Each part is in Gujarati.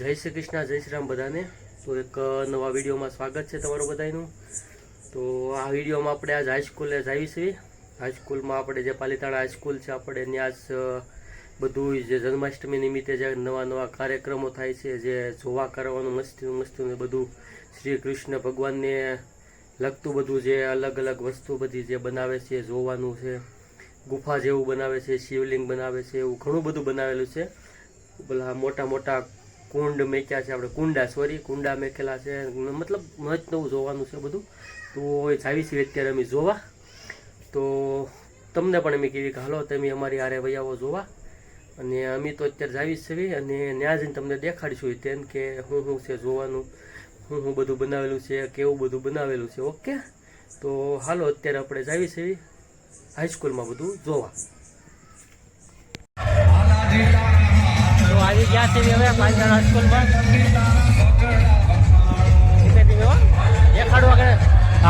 જય શ્રી કૃષ્ણ, જય શ્રી રામ બધાને. તો એક નવા વિડીયોમાં સ્વાગત છે તમારું બધાનું તો આ વિડીયોમાં આપણે આજ હાઈસ્કૂલે જ આવી છીએ. હાઈસ્કૂલમાં આપણે જે પાલીતાણા હાઈસ્કૂલ છે, આપણે ત્યાં બધું જે જન્માષ્ટમી નિમિત્તે જે નવા નવા કાર્યક્રમો થાય છે, જે જોવા કરવાનું મસ્તીનું મસ્તીનું બધું શ્રી કૃષ્ણ ભગવાનને લગતું બધું જે અલગ અલગ વસ્તુ બધી જે બનાવે છે, જોવાનું છે. ગુફા જેવું બનાવે છે, શિવલિંગ બનાવે છે, એવું ઘણું બધું બનાવેલું છે. પેલા મોટા મોટા કુંડ મેક્યા છે, આપણે કુંડા સોરી કુંડા મેકેલા છે. મતલબ મજ નવું જોવાનું છે બધું. તો જાવી છીએ અત્યારે અમે જોવા. તો તમને પણ અમે કેવી કે હાલો, તમે અમારી હારે વૈયાઓ જોવા. અને અમે તો અત્યારે જાવી છીએ અને ત્યાં જઈને તમને દેખાડીશું તેમ કે હું શું છે જોવાનું, હું હું બધું બનાવેલું છે, કેવું બધું બનાવેલું છે, ઓકે? તો હાલો, અત્યારે આપણે જાવી છીએ હાઈસ્કૂલમાં બધું જોવા. તો આવી ગયા છે હવે પાંચજણ સ્કૂલમાં ધીમે દેખાડો આગળ.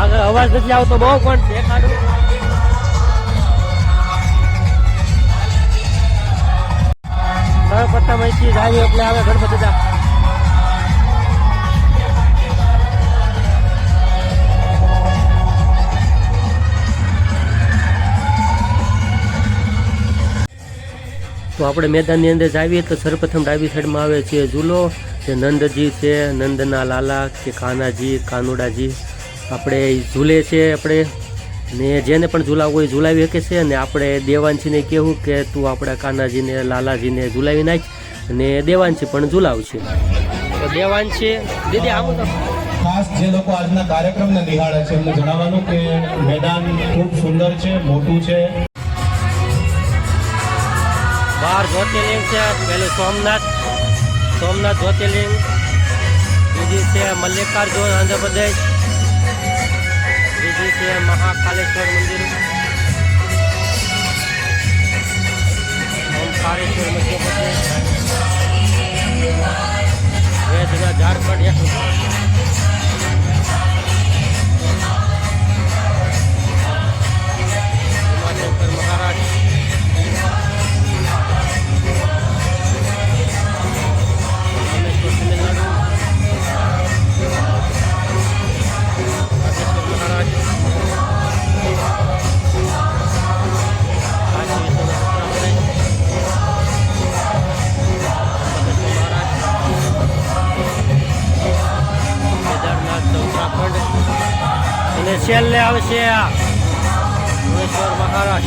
આગળ અવાજ નથી આવતો બહુ, પણ દેખાડું. સર્વપ્રથમ માહિતી જાય એટલે આવે ગણપતિ તો આપણે મેદાનની અંદર જાવીએ તો સર્વપ્રથમ ડાબી સાઈડમાં આવે છે ઝૂલો, જે નંદજી છે, નંદના લાલા કે કાનાજી, કાનુડાજી. આપણે ઝૂલે છે આપણે. ને જેને પણ ઝૂલાવવું હોય ઝુલાવી શકે છે. અને આપણે દેવાંશીને કહેવું કે તું આપણા કાનાજીને, લાલાજીને ઝૂલાવી નાખ અને દેવાંશી પણ ઝૂલાવશે. તો દેવાંશી, દીદી, આવું ખાસ જે લોકો આજના કાર્યક્રમને નિહાળે છે, એમને જણાવવાનું કે મેદાન ખૂબ સુંદર છે, મોટું છે. બાર જ્યોતિર્લિંગ છે પેલું સોમનાથ સોમનાથ જ્યોતિર્લિંગ, બીજી છે મલ્લિકાર્જુન, આંધ્રપ્રદેશ બીજી છે મહાકાલેશ્વર મંદિર. ઓમકારેશ્વર મધ્યપ્રદેશ વેદના ઝારખંડ એક. છેલ્લે આવશે આ ભુવનેશ્વર મહારાજ.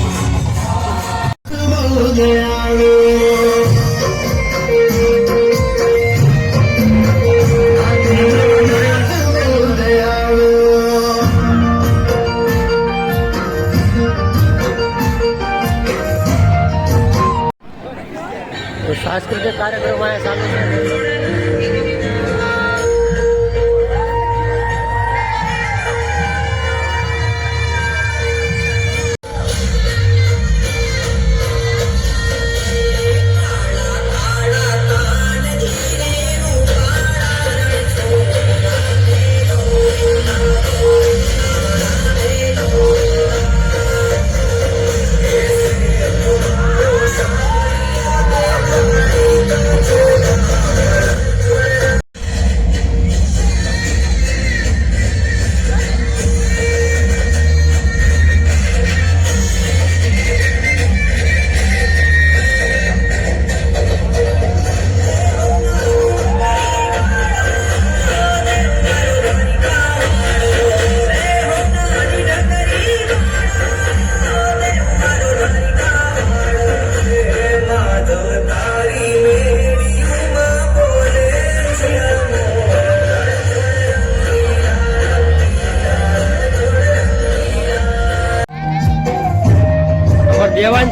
તો સાંસ્કૃતિક કાર્યક્રમ અહીંયા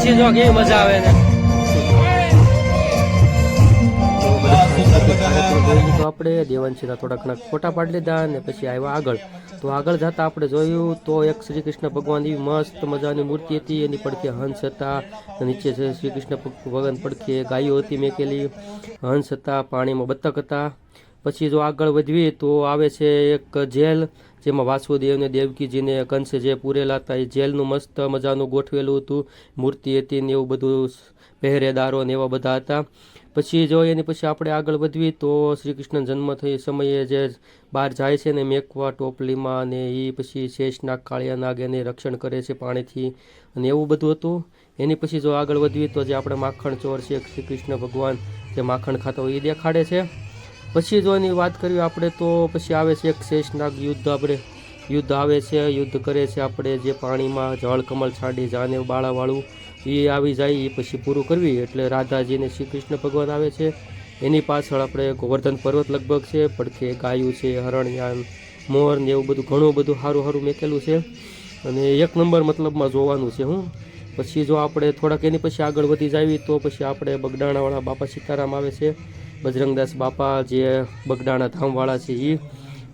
અમાર જો કેવી મજા આવે ને. તો આપણે દેવાંશીના થોડા ઘણા ફોટા પાડી લીધા અને પછી આવ્યા આગળ. તો આગળ જતા આપણે જોયું તો એક શ્રી કૃષ્ણ ભગવાનની મસ્ત મજાની મૂર્તિ હતી. એની પડખે હંસ હતા નીચે છે શ્રી કૃષ્ણ ભગવાન પડખે ગાયો હતી મેકેલી. હંસ હતા, પાણીમાં બતક હતા. પછી જો આગળ વધીએ તો આવે છે એક જેલ. જેમાં વાસુદેવ ને દેવકીજીને કંસે જે પૂરેલા હતા એ જેલનું મસ્ત મજાનું ગોઠવેલું હતું, મૂર્તિ હતી ને એવું બધું પહેરેદારો ને એવા બધા હતા. પછી જો એની પછી આપણે આગળ વધવી તો શ્રી કૃષ્ણ જન્મ થઈ સમયે જે બહાર જાય છે ને મેકવા ટોપલીમાં અને એ પછી શેષનાગ કાળિયા નાગ એને રક્ષણ કરે છે પાણીથી અને એવું બધું હતું. એની પછી જો આગળ વધવી તો જે આપણે માખણ ચોર છે શ્રી કૃષ્ણ ભગવાન જે માખણ ખાતો એ દેખાડે છે. પછી જો એની વાત કરીએ આપણે તો પછી આવે છે એક શેષનાગ યુદ્ધ આપણે. યુદ્ધ આવે છે, યુદ્ધ કરે છે આપણે જે પાણીમાં જળ કમળ છાંડી જાને બાળાવાળું એ આવી જાય એ પછી પૂરું કરવી. એટલે રાધાજીને શ્રી કૃષ્ણ ભગવાન આવે છે. એની પાછળ આપણે ગોવર્ધન પર્વત લગભગ છે, પડખે ગાયું છે હરણિયાન મોર ને એવું બધું ઘણું બધું સારું સારું મેકેલું છે. અને એક નંબર મતલબમાં જોવાનું છે હું. પછી જો આપણે થોડાક એની પછી આગળ વધી જાવી તો પછી આપણે બગડાણાવાળા બાપા સીતારામ આવે છે. બજરંગદાસ બાપા જે બગડાણા ધામવાળા છે એ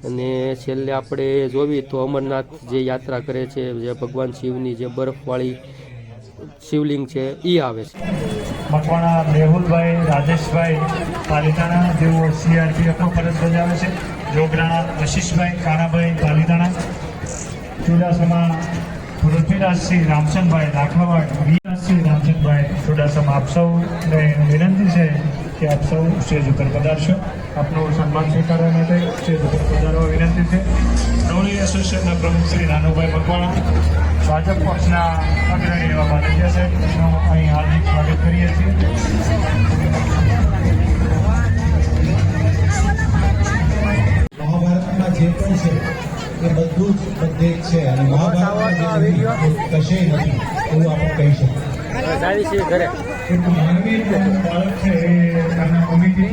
અને છેલ્લે આપણે જોવી તો અમરનાથ જે યાત્રા કરે છે, જે ભગવાન શિવની જે બરફવાળી શિવલિંગ છે એ આવે છે. મકવાણા, મેહુલભાઈ, રાજેશભાઈ, પાલિતાણા જેઓ સીઆરપીએફનો ફરજ બજાવે છે. જોગરાણા આશીષભાઈ કાનાભાઈ, પાલિતાણા. ચુડાસમાં, પૃથ્વીરાજસિંહ, રામચંદભાઈ, લાખાવાડ, વીરાજસિંહ, રામચંદભાઈ. ચુડાસમા, આપ સૌને વિનંતી છે કે આપ સૌ સ્ટેજ ઉપર પધારશો. આપનું સન્માન સ્વીકારવા માટે સ્ટેજ ઉપર પધારવા વિનંતી છે. નવલી એસોસિએશનના પ્રમુખ શ્રી નાનુભાઈ મકવાણા ભાજપ પક્ષના અગ્રણી એવા માનવીય સાહેબનું અહીં હાર્દિક સ્વાગત કરીએ છીએ. મહાભારતમાં જે પણ છે એ બધું જ બધે છે અને મહાભારત કશે નથી એવું આપણે કહી શકીએ. એક માનવી બાળક છે એ